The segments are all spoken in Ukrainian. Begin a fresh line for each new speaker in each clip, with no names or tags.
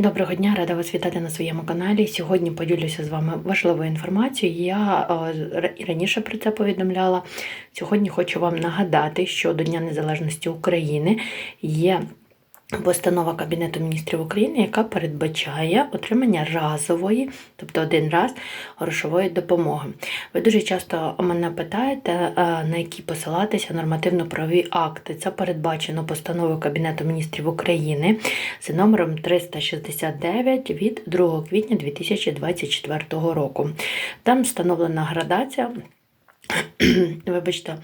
Доброго дня, рада вас вітати на своєму каналі. Сьогодні поділюся з вами важливою інформацією. Я е, і раніше про це повідомляла. Сьогодні хочу вам нагадати, що до Дня Незалежності України є постанова Кабінету міністрів України, яка передбачає отримання разової, тобто один раз грошової допомоги. Ви дуже часто мене питаєте, е, на які посилатися нормативно-правові акти. Це передбачено постановою Кабінету міністрів України за номером 369 від 2 квітня 2024 року. Там встановлена градація. Вибачте,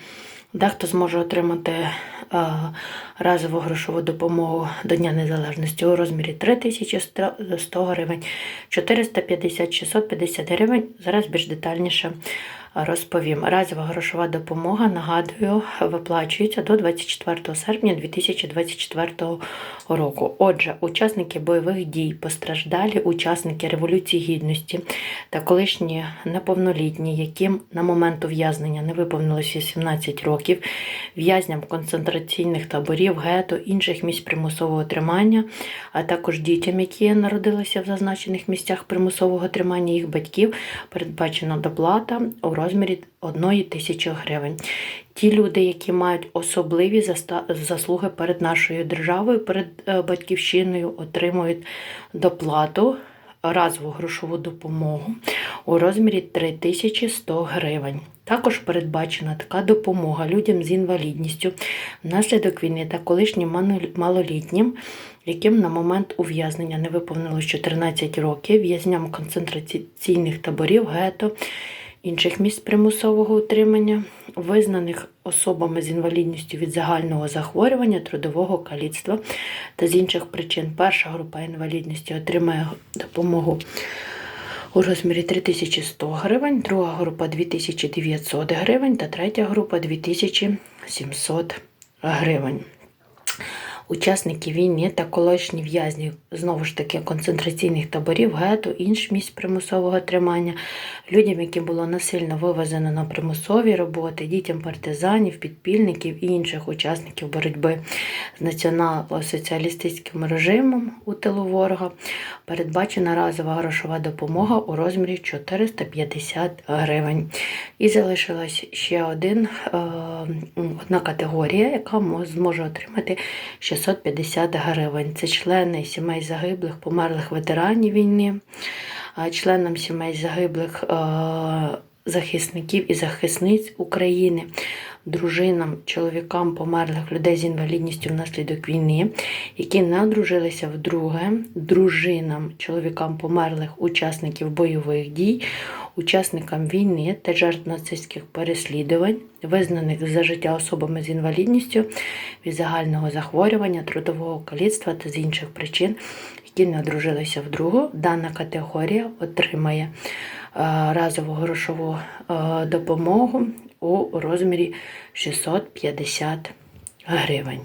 дехто зможе отримати е, разову грошову допомогу до Дня Незалежності у розмірі 3100 гривень, 450, 650 гривень. Зараз більш детальніше розповім. Разова грошова допомога, нагадую, виплачується до 24 серпня 2024 року. Отже, учасники бойових дій, постраждалі учасники Революції Гідності та колишні неповнолітні, яким на момент ув'язнення не виповнилось 18 років, в'язням концентраційних таборів, гетто, інших місць примусового тримання, а також дітям, які народилися в зазначених місцях примусового тримання їх батьків, передбачена доплата у розмірі 1 тисячі гривень. Ті люди, які мають особливі заслуги перед нашою державою, перед е, батьківщиною, отримують доплату, разову грошову допомогу у розмірі 3100 гривень. Також передбачена така допомога людям з інвалідністю внаслідок війни та колишнім малолітнім, яким на момент ув'язнення не виповнилось 14 років, в'язням концентраційних таборів, гетто, інших місць примусового утримання, визнаних особами з інвалідністю від загального захворювання, трудового каліцтва та з інших причин. Перша група інвалідності отримає допомогу у розмірі 3100 гривень, друга група 2900 гривень та третя група 2700 гривень. Учасники війни та колишні в'язні знову ж таки концентраційних таборів, гетто, інших місць примусового тримання, людям, яким було насильно вивезено на примусові роботи, дітям партизанів, підпільників і інших учасників боротьби з націонал-соціалістичним режимом у тилу ворога, передбачена разова грошова допомога у розмірі 450 гривень. І залишилась ще один, е, одна категорія, яка зможе отримати 650 гривень. Це члени сімей загиблих, померлих ветеранів війни, членам сімей загиблих е, захисників і захисниць України, дружинам, чоловікам померлих людей з інвалідністю внаслідок війни, які не одружилися вдруге, дружинам, чоловікам померлих учасників бойових дій, учасникам війни та жертв нацистських переслідувань, визнаних за життя особами з інвалідністю від загального захворювання, трудового каліцтва та з інших причин, які не одружилися вдруге, дана категорія отримає е, разову грошову е, допомогу у розмірі 650 гривень.